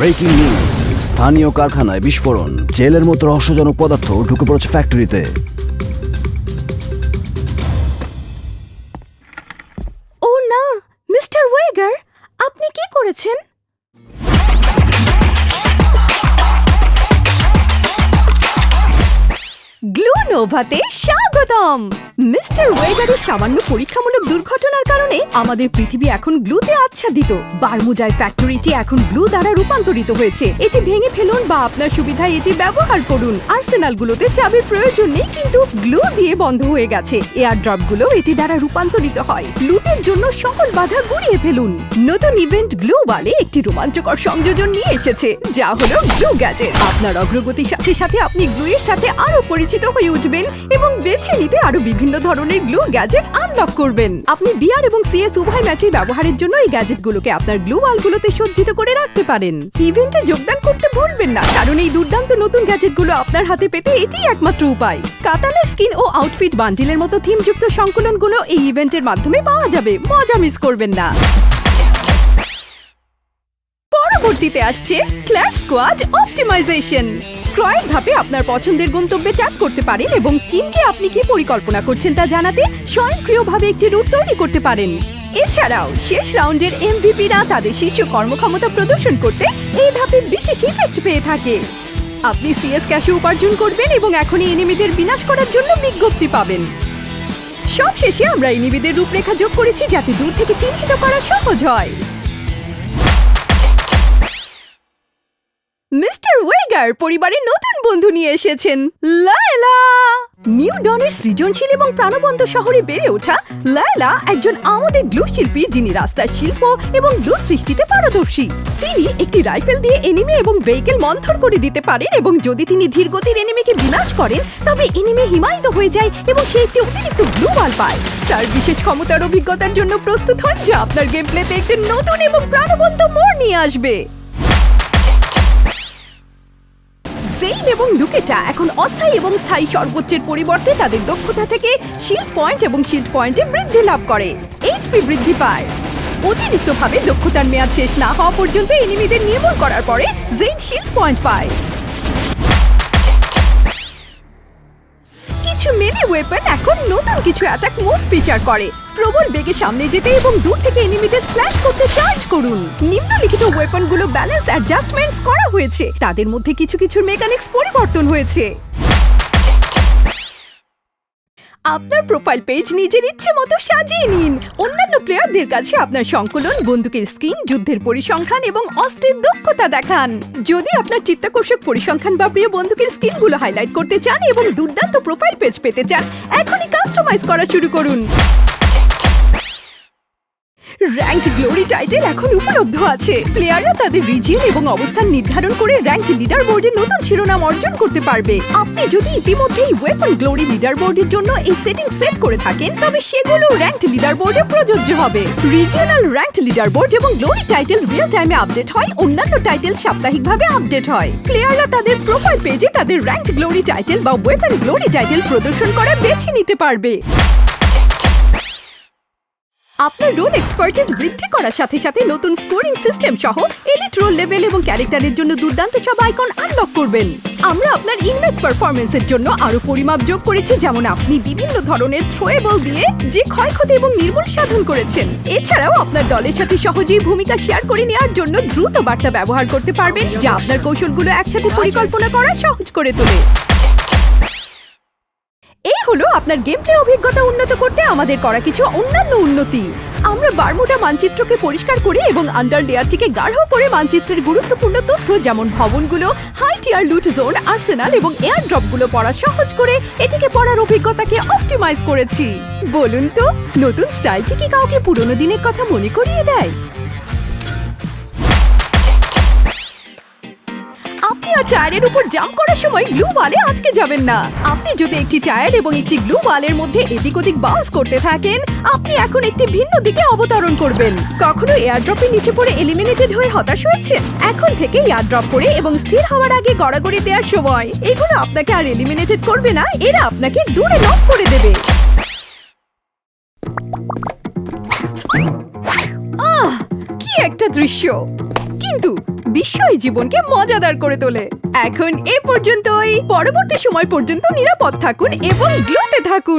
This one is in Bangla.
ব্রেকিং নিউজ স্থানীয় কারখানায় বিস্ফোরণ। জেলের মতো রহস্যজনক পদার্থ ঢুকে পড়েছে ফ্যাক্টরিতে ও না, মিস্টার ওয়েগার, আপনি কি করেছেন? নোভাতে স্বাগতম। মিস্টার ওয়েগারের সামান্য পরীক্ষামূলক দুর্ঘটনার কারণে আমাদের পৃথিবী এখন গ্লুতে আচ্ছাদিত। ফ্যাক্টরিটি এখন গ্লু দ্বারা রূপান্তরিত হয়েছে। এটি ভেঙে ফেলুন বা আপনার সুবিধায় এটি ব্যবহার করুন। আর্সেনালগুলোতে চাবির প্রয়োজন নেই, কিন্তু গ্লু দিয়ে বন্ধ হয়ে গেছে। এয়ার ড্রপগুলো এটি দ্বারা রূপান্তরিত হয়। লুটের জন্য সকল বাধা গুড়িয়ে ফেলুন। নতুন ইভেন্ট গ্লু বালে একটি রোমাঞ্চকর সংযোজন নিয়ে এসেছে, যা হলো গ্লু গ্যাজেট। আপনার অগ্রগতির সাথে সাথে আপনি গ্লুয়ের সাথে আরও পরিচিত হয়ে উঠবেন। এবং বেছে নিতে আরও বিভিন্ন ধরনের গ্লু গ্যাজেট আনলক করবেন। আপনি বিআর এবং সিএস উভয় ম্যাচে ব্যবহারের জন্য এই গ্যাজেটগুলোকে আপনার গ্লু ওয়ালগুলোতে সজ্জিত করে রাখতে পারেন। ইভেন্টে যোগদান করতে ভুলবেন না, কারণ এই দুর্দান্ত নতুন গ্যাজেটগুলো আপনার হাতে পেতে এটিই একমাত্র উপায়। কাতানে স্কিন ও আউটফিট বান্ডিলের মতো থিমযুক্ত সংকলনগুলো এই ইভেন্টের মাধ্যমে পাওয়া যাবে। মজা মিস করবেন না। পরবর্তীতে আসছে ক্ল্যাশ স্কোয়াড অপটিমাইজেশন ক্রয়ের ধাপে আপনার পছন্দের গন্তব্যে ট্যাপ করতে পারেন এবং টিমকে আপনি কি পরিকল্পনা করছেন তা জানাতে স্বয়ংক্রিয়ভাবে একটি রুট তৈরি করতে পারেন। এছাড়াও শেষ রাউন্ডের এমভিপিরা তাদের শীর্ষ কর্মক্ষমতা প্রদর্শন করতে এই ধাপে বিশেষ ইফেক্ট পেয়ে থাকে। আপনি সিএস ক্যাশে উপার্জন করবেন এবং এখনই এনিমিদের বিনাশ করার জন্য বিজ্ঞপ্তি পাবেন। সবশেষে আমরা এনিমিদের রূপরেখা যোগ করেছি যাতে দূর থেকে চিহ্নিত করা সহজ হয়। মিস্টার ওয়েগার পরিবারের নতুন বন্ধু নিয়ে এসেছেন। লায়লা! নিউ ডনের সৃজনশীল এবং প্রাণবন্ত শহরে বেড়ে ওঠা লায়লা একজন আমাদের গ্লু শিল্পী যিনি রাস্তার শিল্প এবং গ্লু সৃষ্টিতে পারদর্শী। তিনি একটি রাইফেল দিয়ে এনিমি এবং ভেহিকেল মন্থর করে দিতে পারেন এবং যদি তিনি ধীরগতির এনিমিকে বিনাশ করেন, তবে এনিমি হিমায়িত হয়ে যায় এবং সে একটি অতিরিক্ত গ্লু ওয়াল পায়। তার বিশেষ ক্ষমতার অভিজ্ঞতার জন্য প্রস্তুত হন যা আপনার গেম প্লেতে একটি নতুন এবং প্রাণবন্ত মোড় নিয়ে আসবে। জেইন এবং লুকেটা এখন অস্থায়ী এবং স্থায়ী সর্বোচ্চের পরিবর্তে তাদের দক্ষতা থেকে শিল্ড পয়েন্ট এবং শিল্ড পয়েন্টে বৃদ্ধি লাভ করে। এইচপি বৃদ্ধি পায়। অতিরিক্তভাবে দক্ষতার মেয়াদ শেষ না হওয়া পর্যন্ত এনিমিদের নির্মূল করার পরে জেইন শিল্ড পয়েন্ট পায়। মেলি ওয়েপন এখন নতুন কিছু অ্যাটাক মোড ফিচার করে। প্রবল বেগে সামনে যেতে এবং দূর থেকে এনিমিদের স্ল্যাশ করতে চার্জ করুন। নিম্নলিখিত ওয়েপনগুলো ব্যালেন্স অ্যাডজাস্টমেন্টস করা হয়েছে। তাদের মধ্যে কিছু কিছু মেকানিক্স পরিবর্তন হয়েছে। আপনার প্রোফাইল পেজ নিজের ইচ্ছে মতো সাজিয়ে নিন। অন্যান্য প্লেয়ারদের কাছে আপনার সংকলন, বন্দুকের স্কিন যুদ্ধের পরিসংখ্যান এবং অস্ত্রের দক্ষতা দেখান। যদি আপনার চিত্তাকর্ষক পরিসংখ্যান বা প্রিয় বন্দুকের স্কিনগুলো হাইলাইট করতে চান এবং দুর্দান্ত প্রোফাইল পেজ পেতে চান, এখনই কাস্টমাইজ করা শুরু করুন। র্যাঙ্কড গ্লোরি টাইটেল এখন উপলব্ধ আছে। প্লেয়াররা তাদের রিজিয়ন এবং অবস্থান নির্ধারণ করে র্যাঙ্কড লিডার বোর্ডে নতুন শিরোনাম অর্জন করতে পারবে। আপনি যদি ইতিমধ্যেই ওয়েপন গ্লোরি লিডার বোর্ডের জন্য এই সেটিং সেট করে থাকেন, তবে সেগুলো র্যাঙ্কড লিডার বোর্ডে প্রযোজ্য হবে। রিজিয়নাল র্যাঙ্কড লিডার বোর্ড এবং গ্লোরি টাইটেল রিয়েল টাইমে আপডেট হয়, অন্যান্য টাইটেল সাপ্তাহিকভাবে আপডেট হয়। প্লেয়াররা তাদের প্রোফাইল পেজে তাদের র্যাঙ্কড গ্লোরি টাইটেল বা ওয়েপন গ্লোরি টাইটেল প্রদর্শন করে বেছে নিতে পারবে। আপনার রোল এক্সপার্টিস বৃদ্ধি করার সাথে সাথে নতুন স্কোরিং সিস্টেম সহ এলিট রোল লেভেল এবং ক্যারেক্টারের জন্য দুর্দান্ত সব আইকন আনলক করবেন। আমরা আপনার ইনমেট পারফরমেন্সের জন্য আরও পরিমাপ যোগ করেছি, যেমন আপনি বিভিন্ন ধরনের থ্রোয়েবল দিয়ে যে ক্ষয়ক্ষতি এবং নির্মূল সাধন করেছেন। এছাড়াও আপনার দলের সাথে সহজেই ভূমিকা শেয়ার করে নেওয়ার জন্য দ্রুত বার্তা ব্যবহার করতে পারবেন, যা আপনার কৌশলগুলো একসাথে পরিকল্পনা করা সহজ করে তোলে। হলো আপনার গেম প্লে অভিজ্ঞতা উন্নত করতে আমাদের করা কিছু অন্যান্য উন্নতি। আমরা বারমুডা মানচিত্রকে পরিষ্কার করে এবং আন্ডার লেয়ারটিকে গাঢ় করে মানচিত্রের গুরুত্বপূর্ণ তথ্য যেমন ভবনগুলো high tier loot zone arsenal এবং এয়ার ড্রপগুলো পড়া সহজ করে এটিকে পড়ার অভিজ্ঞতাকে অপটিমাইজ করেছি। বলুন তো, নতুন স্টাইলটি কি কাউকে পুরনো দিনের কথা মনে করিয়ে দেয়? টায়ারের উপর জাম্প করার সময় গ্লু ওয়ালে আটকে যাবেন না। আপনি যদি একটি টায়ার এবং একটি গ্লু ওয়ালের মধ্যে এদিক ওদিক বাউন্স করতে থাকেন, আপনি এখন একটি ভিন্ন দিকে অবতরণ করবেন। কখনো এয়ারড্রপের নিচে পড়ে এলিমিনেটেড হয়ে হতাশ হয়েছেন? এখন থেকে এয়ারড্রপ করে এবং স্থির হওয়ার আগে গড়াগড়ি দেওয়ার সময়। এগুলো আপনাকে আর এলিমিনেটেড করবে না, এরা আপনাকে দূরে নক করে দেবে। আহ, কি একটা দৃশ্য। কিন্তু বিস্ময় জীবনকে মজাদার করে তোলে। এখন এ পর্যন্তই। পরবর্তী সময় পর্যন্ত নিরাপদ থাকুন এবং গ্লুতে থাকুন।